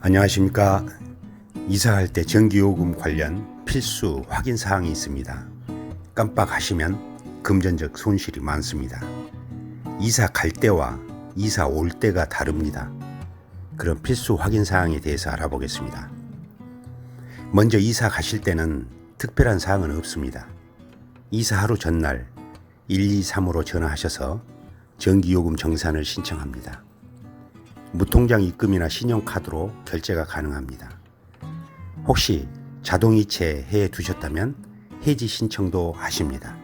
안녕하십니까. 이사할 때 전기요금 관련 필수 확인 사항이 있습니다. 깜빡하시면 금전적 손실이 많습니다. 이사 갈 때와 이사 올 때가 다릅니다. 그런 필수 확인 사항에 대해서 알아보겠습니다. 먼저 이사 가실 때는 특별한 사항은 없습니다. 이사 하루 전날 123으로 전화하셔서 전기요금 정산을 신청합니다. 무통장 입금이나 신용카드로 결제가 가능합니다. 혹시 자동이체 해 두셨다면 해지 신청도 하십니다.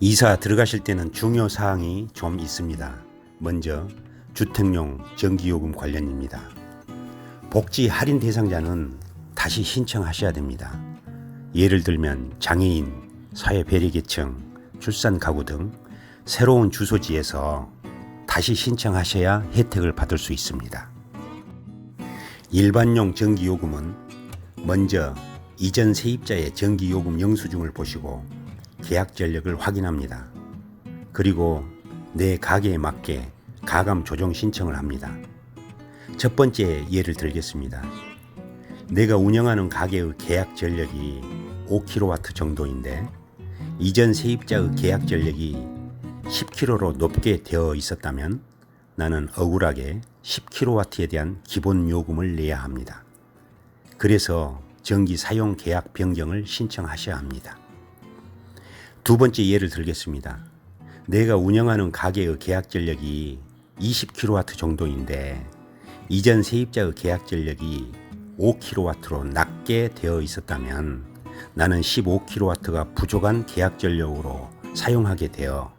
이사 들어가실 때는 중요 사항이 좀 있습니다. 먼저 주택용 전기요금 관련입니다. 복지 할인 대상자는 다시 신청하셔야 됩니다. 예를 들면 장애인, 사회 배려계층, 출산 가구 등 새로운 주소지에서 다시 신청하셔야 혜택을 받을 수 있습니다. 일반용 전기요금은 먼저 이전 세입자의 전기요금 영수증을 보시고 계약 전력을 확인합니다. 그리고 내 가게에 맞게 가감 조정 신청을 합니다. 첫 번째 예를 들겠습니다. 내가 운영하는 가게의 계약 전력이 5kW 정도인데 이전 세입자의 계약 전력이 10kg로 높게 되어 있었다면 나는 억울하게 10kW에 대한 기본 요금을 내야 합니다. 그래서 전기 사용 계약 변경을 신청하셔야 합니다. 두 번째 예를 들겠습니다. 내가 운영하는 가게의 계약 전력이 20kW 정도인데 이전 세입자의 계약 전력이 5kW로 낮게 되어 있었다면 나는 15kW가 부족한 계약 전력으로 사용하게 되어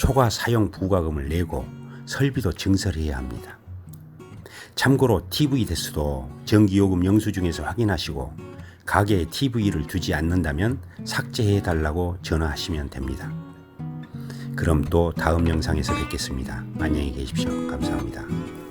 초과 사용 부과금을 내고 설비도 증설해야 합니다. 참고로 TV 대수도 전기요금 영수증에서 확인하시고 가게에 TV를 두지 않는다면 삭제해 달라고 전화하시면 됩니다. 그럼 또 다음 영상에서 뵙겠습니다. 안녕히 계십시오. 감사합니다.